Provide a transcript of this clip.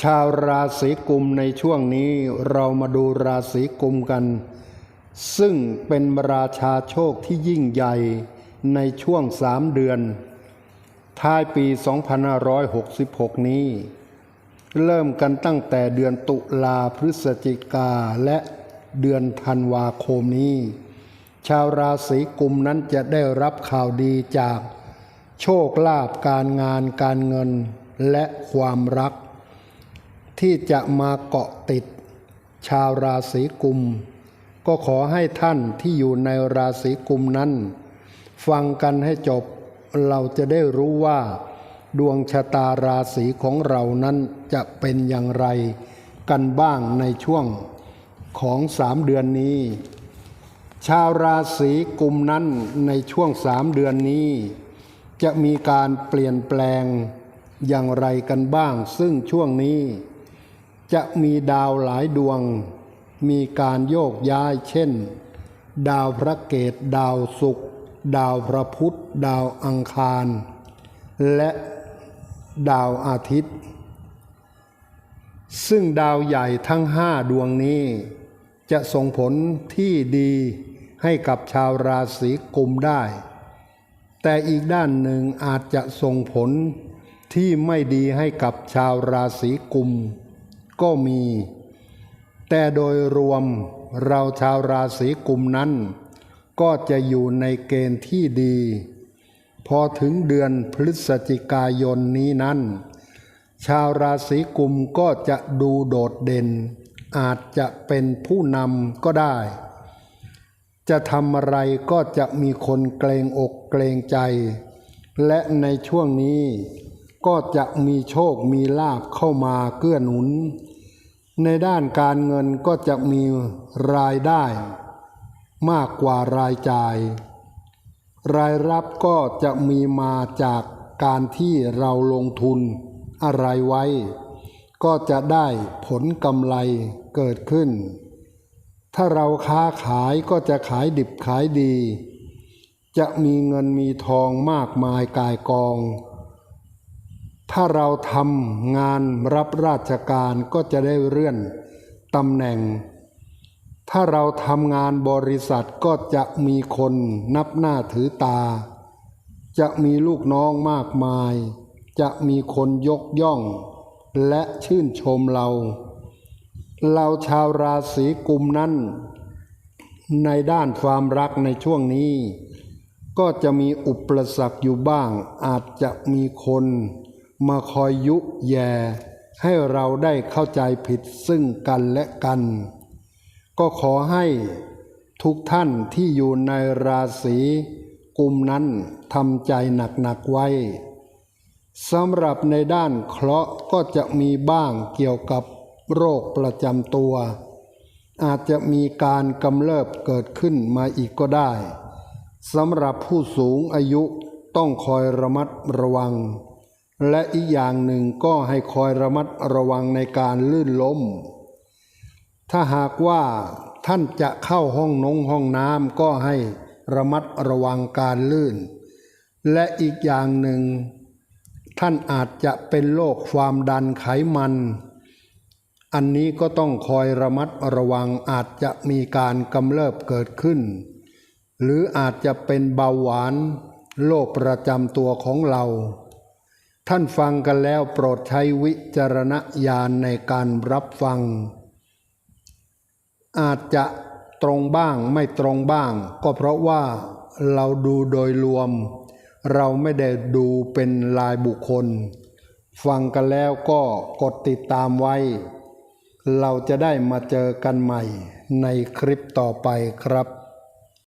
ชาวราศีกุมในช่วงนี้เรามาดูราศีกุมกัน ซึ่งเป็นราชาโชคที่ยิ่งใหญ่ในช่วงสามเดือน ท้ายปี 2566 นี้ เริ่มกันตั้งแต่เดือนตุลาพฤศจิกาและเดือนธันวาคมนี้ ชาวราศีกุมนั้นจะได้รับข่าวดีจาก โชคลาภการงานการเงินและความรัก ที่จะมาเกาะติด ชาวราศีกุม ก็ขอให้ท่านที่อยู่ในราศีกุมนั้น ฟังกันให้จบเราจะได้รู้ว่า ดวงชะตาราศีของเรานั้นจะเป็นอย่างไร กันบ้างในช่วงของสามเดือนนี้ ชาวราศีกุมนั้นในช่วงสามเดือนนี้ จะมีการเปลี่ยนแปลงอย่างไรกันบ้าง ซึ่งช่วงนี้ จะมีดาวหลายดวง มีการโยกย้ายเช่น ดาวพระเกตดาวศุกร์ดาวพระพุธดาวอังคาร และดาวอาทิตย์ ซึ่งดาวใหญ่ทั้งห้าดวงนี้ จะส่งผลที่ดีให้กับชาวราศีกุมได้ แต่อีกด้านหนึ่งอาจจะส่งผลที่ไม่ดีให้กับชาวราศีกุม ก็มี แต่โดยรวมเราชาวราศีกุมนั้น ก็จะอยู่ในเกณฑ์ที่ดี พอถึงเดือนพฤศจิกายนนี้นั้น ชาวราศีกุมก็จะดูโดดเด่น อาจจะเป็นผู้นำก็ได้ จะทำอะไรก็จะมีคนเกรงอกเกรงใจ และในช่วงนี้ก็จะมีโชคมีลาภเข้ามาเกื้อหนุน ในด้านการเงินก็จะมีรายได้ มากกว่ารายจ่าย รายรับก็จะมีมาจากการที่เราลงทุนอะไรไว้ ก็จะได้ผลกำไรเกิดขึ้น ถ้าเราค้าขายก็จะขายดิบขายดี จะมีเงินมีทองมากมายกายกอง ถ้าเราทำงานรับราชการก็จะได้เลื่อนตำแหน่ง ถ้าเราทำงานบริษัทก็จะมีคนนับหน้าถือตา จะมีลูกน้องมากมาย จะมีคนยกย่อง และชื่นชมเรา เราชาวราศีกุมนั้น ในด้านความรักในช่วงนี้ ก็จะมีอุปสรรคอยู่บ้าง อาจจะมีคน มาคอยยุแย่ให้เราได้เข้าใจผิดซึ่งกันและกัน ก็ขอให้ทุกท่านที่อยู่ในราศีกุมนั้นทำใจหนักๆไว้สำหรับในด้านเคราะห์ก็จะมีบ้างเกี่ยวกับโรคประจำตัว อาจจะมีการกำเริบเกิดขึ้นมาอีกก็ได้สำหรับผู้สูงอายุต้องคอยระมัดระวัง และอีกอย่างหนึ่งก็ให้คอยระมัดระวังในการลื่นล้ม ถ้าหากว่าท่านจะเข้าห้องนงห้องน้ำก็ให้ระมัดระวังการลื่น และอีกอย่างหนึ่ง ท่านอาจจะเป็นโรคความดันไขมัน อันนี้ก็ต้องคอยระมัดระวังอาจจะมีการกำเริบเกิดขึ้น หรืออาจจะเป็นเบาหวานโรคประจำตัวของเรา ท่านฟังกันแล้วโปรดใช้วิจารณญาณในการรับฟัง อาจจะตรงบ้างไม่ตรงบ้าง ก็เพราะว่าเราดูโดยรวม เราไม่ได้ดูเป็นลายบุคคล ฟังกันแล้วก็กดติดตามไว้ เราจะได้มาเจอกันใหม่ในคลิปต่อไปครับ